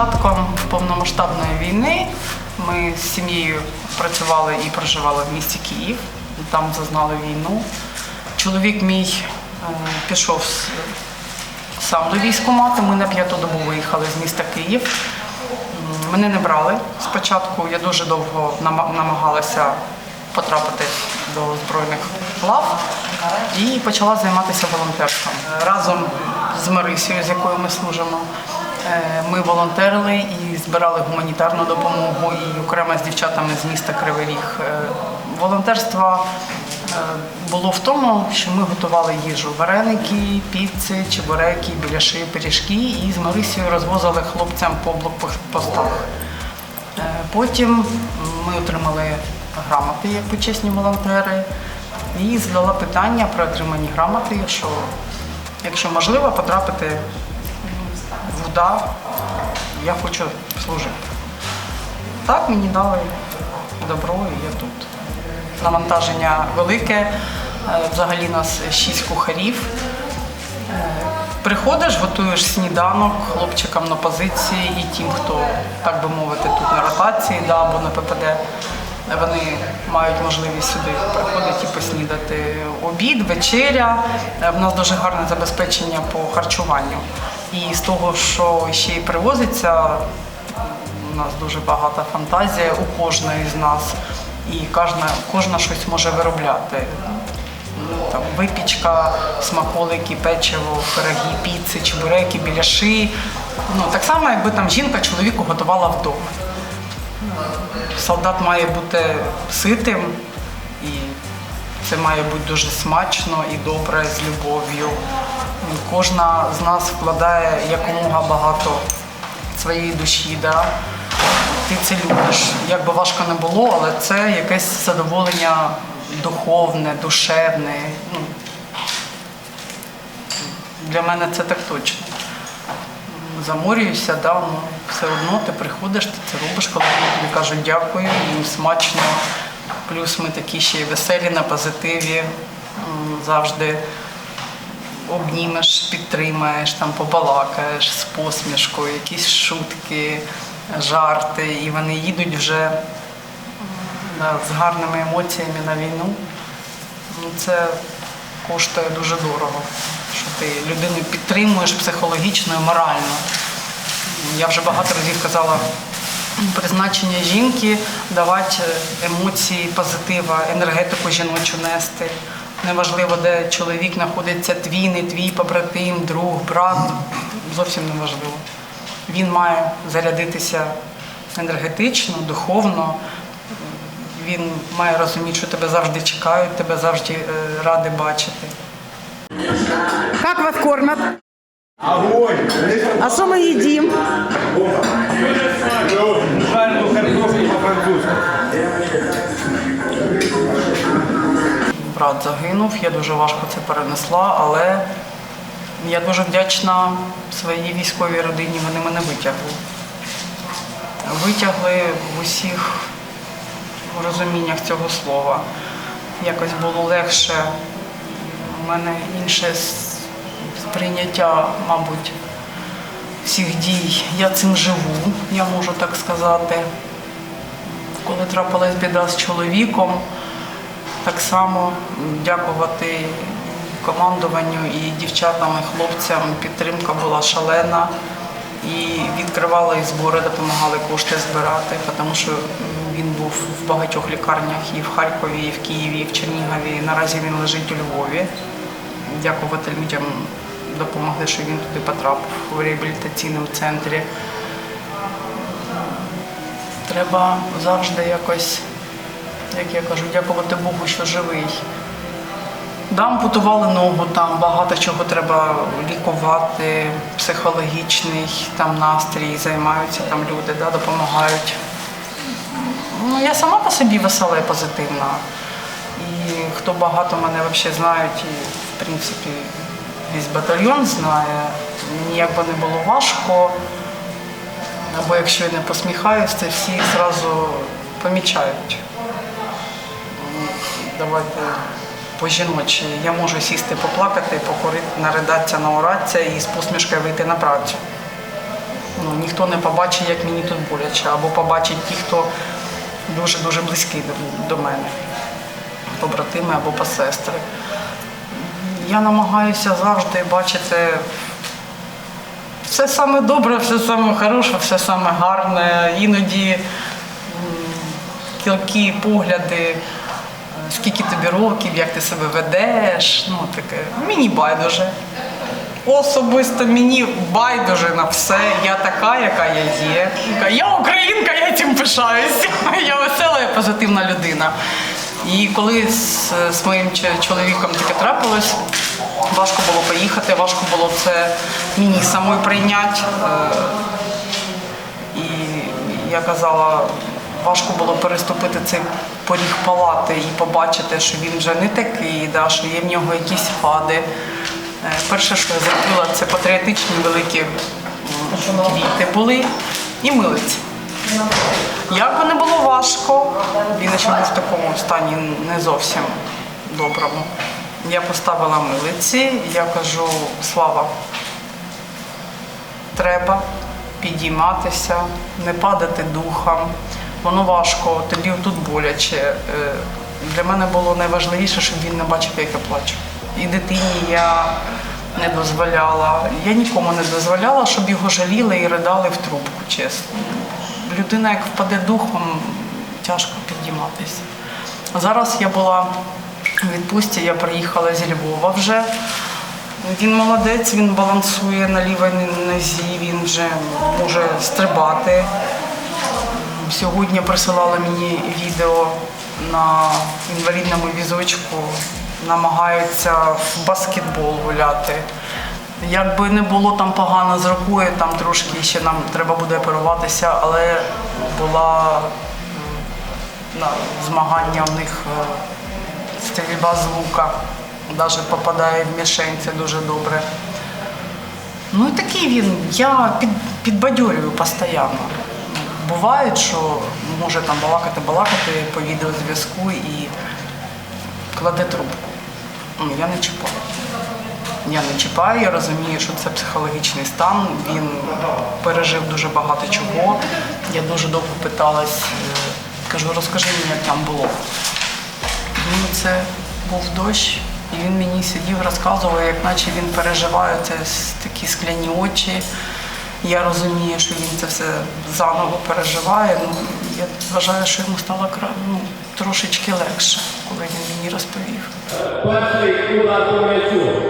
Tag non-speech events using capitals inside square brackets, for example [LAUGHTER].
початком повномасштабної війни ми з сім'єю працювали і проживали в місті Київ. Там зазнали війну. Чоловік мій е, пішов сам до військкомату. Ми на п'яту добу виїхали з міста Київ. Мене не брали спочатку. Я дуже довго намагалася потрапити до збройних лав і почала займатися волонтерством. Разом з Марисією, з якою ми служимо, ми волонтерили і збирали гуманітарну допомогу і окремо з дівчатами з міста Кривий Ріг. Е, Волонтерство е, було в тому, що ми готували їжу: вареники, піци, чебуреки, біляши, пиріжки і з Марисією розвозили хлопцям по блокпостах. Е, Потім ми отримали грамоти як почесні волонтери і задала питання про отримані грамоти, що якщо можливо потрапити в я хочу служити. Так мені дали добро і я тут. Навантаження велике, е, взагалі нас шість кухарів. Е, Приходиш, готуєш сніданок хлопчикам на позиції і тим, хто, так би мовити, тут на ротації да, або на ППД. Вони мають можливість сюди приходити і поснідати обід, вечеря. Е, В нас дуже гарне забезпечення по харчуванню. І з того, що ще й привозиться, у нас дуже багата фантазія у кожної з нас. І кожна, кожна щось може виробляти там випічка, смаколики, печиво, пироги, піци, чебуреки, біляши. Ну, так само, якби там жінка чоловіку готувала вдома. Солдат має бути ситим, і це має бути дуже смачно і добре, з любов'ю. Кожна з нас вкладає якомога багато своєї душі. Да? Ти це любиш. Як би важко не було, але це якесь задоволення духовне, душевне. Ну, для мене це так точно. Заморююся, да, ну, все одно ти приходиш, ти це робиш, коли тобі кажуть дякую, їм смачно. Плюс ми такі ще й веселі на позитиві, завжди обнімеш, підтримаєш, там побалакаєш з посмішкою, якісь шутки, жарти, і вони їдуть вже да, з гарними емоціями на війну. Ну, це коштує дуже дорого, що ти людину підтримуєш психологічно і морально. Я вже багато разів казала, призначення жінки давати емоції позитива, енергетику жіночу нести. Неважливо, де чоловік знаходиться, твій, не твій, побратим, друг, брат. Зовсім неважливо. Він має зарядитися енергетично, духовно. Він має розуміти, що тебе завжди чекають, тебе завжди е, раді бачити. Как вас кормят? Огонь! А что мы едим? Брат загинув, я дуже важко це перенесла, але я дуже вдячна своїй військовій родині, вони мене витягли. Витягли в усіх розуміннях цього слова. Якось було легше. У мене інше сприйняття, мабуть, всіх дій. Я цим живу, я можу так сказати. Коли трапилась біда з чоловіком, так само дякувати командуванню і дівчатам, і хлопцям. Підтримка була шалена. І відкривали і збори, допомагали кошти збирати, тому що він був в багатьох лікарнях і в Харкові, і в Києві, і в Чернігові. Наразі він лежить у Львові. Дякувати людям допомогли, що він туди потрапив у реабілітаційному центрі. Треба завжди якось як я кажу, дякувати Богу, що живий. Да, ампутували ногу, там багато чого треба лікувати, психологічний там настрій, займаються там люди, да, допомагають. Ну, я сама по собі весела і позитивна. І хто багато мене взагалі знають, і в принципі весь батальйон знає, ніяк би не було важко. Або якщо я не посміхаюсь, це всі одразу помічають. Давайте по жіночі. Я можу сісти, поплакати, покурити, наридатися, наоратися і з посмішкою вийти на працю. ну, ніхто не побачить, як мені тут боляче, або побачить ті, хто дуже-дуже близький до мене, побратими або посестри. Я намагаюся завжди бачити все саме добре, все саме хороше, все саме гарне. Іноді м, кілкі погляди, е, скільки тобі років, як ти себе ведеш. Ну, таке. Мені байдуже. Особисто мені байдуже на все. Я така, яка я є. Я українка, я цим пишаюся. [LAUGHS] Я весела і позитивна людина. І коли з, з моїм чоловіком таке трапилось, важко було поїхати, важко було це мені самою прийняти. Е, І я казала, важко було переступити цей поріг палати і побачити, що він вже не такий, да, що є в нього якісь вади. Е, Перше, що я зробила, це патріотичні великі квіти були і милиці. Як би не було важко, він ще в такому стані не зовсім доброму. Я поставила милиці, я кажу, слава, треба підійматися, не падати духом. Воно важко, тобі тут боляче. Е, Для мене було найважливіше, щоб він не бачив, як я плачу. І дитині я не дозволяла. Я нікому не дозволяла, щоб його жаліли і ридали в трубку, чесно. Людина, як впаде духом, тяжко підійматися. Зараз я була у відпустці, я приїхала зі Львова вже. Він молодець, він балансує на лівій нозі, він вже може стрибати. Сьогодні присилали мені відео на інвалідному візочку, намагаються в баскетбол гуляти. Якби не було там погано з рукою, там трошки ще нам треба буде оперуватися, але була на змагання у них е, стрільба з лука. Навіть попадає в мішень, це дуже добре. Ну і такий він. Я під, підбадьорюю постійно. Буває, що може там балакати, балакати по відеозв'язку і кладе трубку. Ну, я не чіпаю. Я не чіпаю, я розумію, що це психологічний стан. Він пережив дуже багато чого. Я дуже довго питалась, е, кажу, розкажи мені, як там було. Ну, це був дощ, і він мені сидів, розказував, як наче він переживає це такі скляні очі. Я розумію, що він це все заново переживає. Ну, я вважаю, що йому стало ну, трошечки легше, коли він мені розповів. Перший удар по м'ячу.